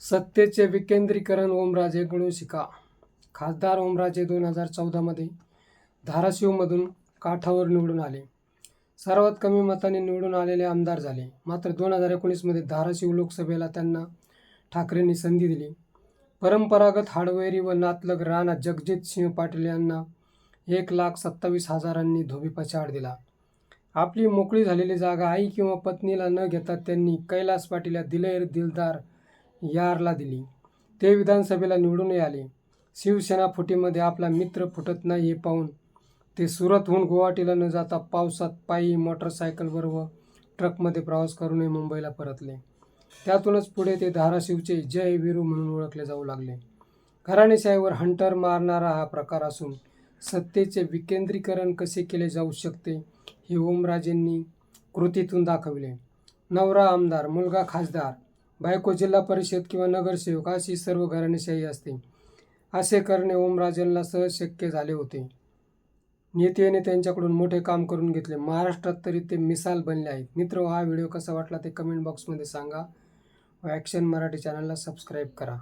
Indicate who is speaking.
Speaker 1: सत्तेचे विकेंद्रीकरण ओमराजेकडून शिका. खासदार ओमराजे दोन हजार चौदामध्ये धाराशिवमधून काठावर निवडून आले. सर्वात कमी मताने निवडून आलेले आमदार झाले. मात्र दोन हजार एकोणीसमध्ये धाराशिव लोकसभेला त्यांना ठाकरेंनी संधी दिली. परंपरागत हाडवेरी व नातलग राणा जगजित सिंह पाटील यांना एक लाख सत्तावीस हजारांनी धोबीपछाड दिला. आपली मोकळी झालेली जागा आई किंवा पत्नीला न घेता त्यांनी कैलास पाटील या दिलेर दिलदार यारला दिली. ते विधानसभेला निवडूनही आले. शिवसेना फुटीमध्ये आपला मित्र फुटत नाही हे पाहून. ते सुरतहून गुवाहाटीला न जाता पावसात पायी मोटरसायकलवर व ट्रकमध्ये प्रवास करूनही मुंबईला परतले. त्यातूनच पुढे ते धाराशिवचे जय वीरू म्हणून ओळखले जाऊ लागले. घराणेशाहीवर हंटर मारणारा हा प्रकार असून सत्तेचे विकेंद्रीकरण कसे केले जाऊ शकते हे ओमराजेंनी कृतीतून दाखविले. नवरा आमदार मुलगा खासदार बायको जिल्हा परिषद किंवा नगरसेवक अशी सर्व घराणेशाही असते. असे करणे ओमराजेंना सहज शक्य झाले होते. नेत्याने त्यांच्याकडून मोठे काम करून घेतले. महाराष्ट्रात तरी ते मिसाल बनले आहेत. मित्र हा व्हिडिओ कसा वाटला ते कमेंट बॉक्समध्ये सांगा व ॲक्शन मराठी चॅनलला सबस्क्राईब करा.